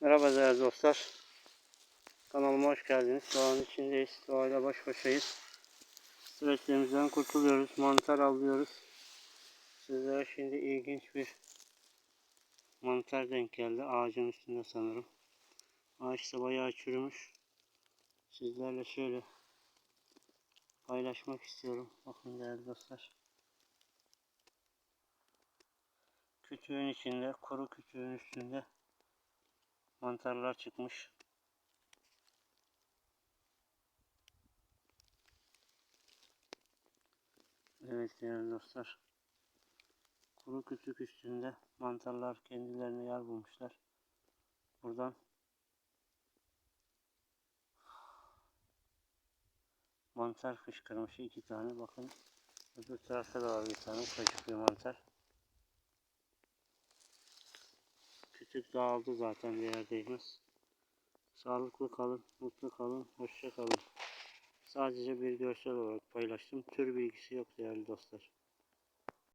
Merhaba değerli dostlar. Kanalıma hoş geldiniz. Doğanın içindeyiz. Doğayla baş başayız. Streslerimizden kurtuluyoruz. Mantar avlıyoruz. Sizlere şimdi ilginç bir mantar denk geldi. Ağacın üstünde sanırım. Ağaç da bayağı çürümüş. Sizlerle şöyle paylaşmak istiyorum. Bakın değerli dostlar. Kütüğün içinde, kuru kütüğün üstünde mantarlar çıkmış. Evet değerli dostlar. Kuru kütük üstünde mantarlar kendilerine yer bulmuşlar. Buradan mantar fışkırmış iki tane bakın. Öbür tarafta da var bir tane bir mantar. Kütük dağıldı zaten bir yerdeyiz. Sağlıklı kalın, mutlu kalın, hoşça kalın. Sadece bir görsel olarak paylaştım. Tür bilgisi yok değerli dostlar.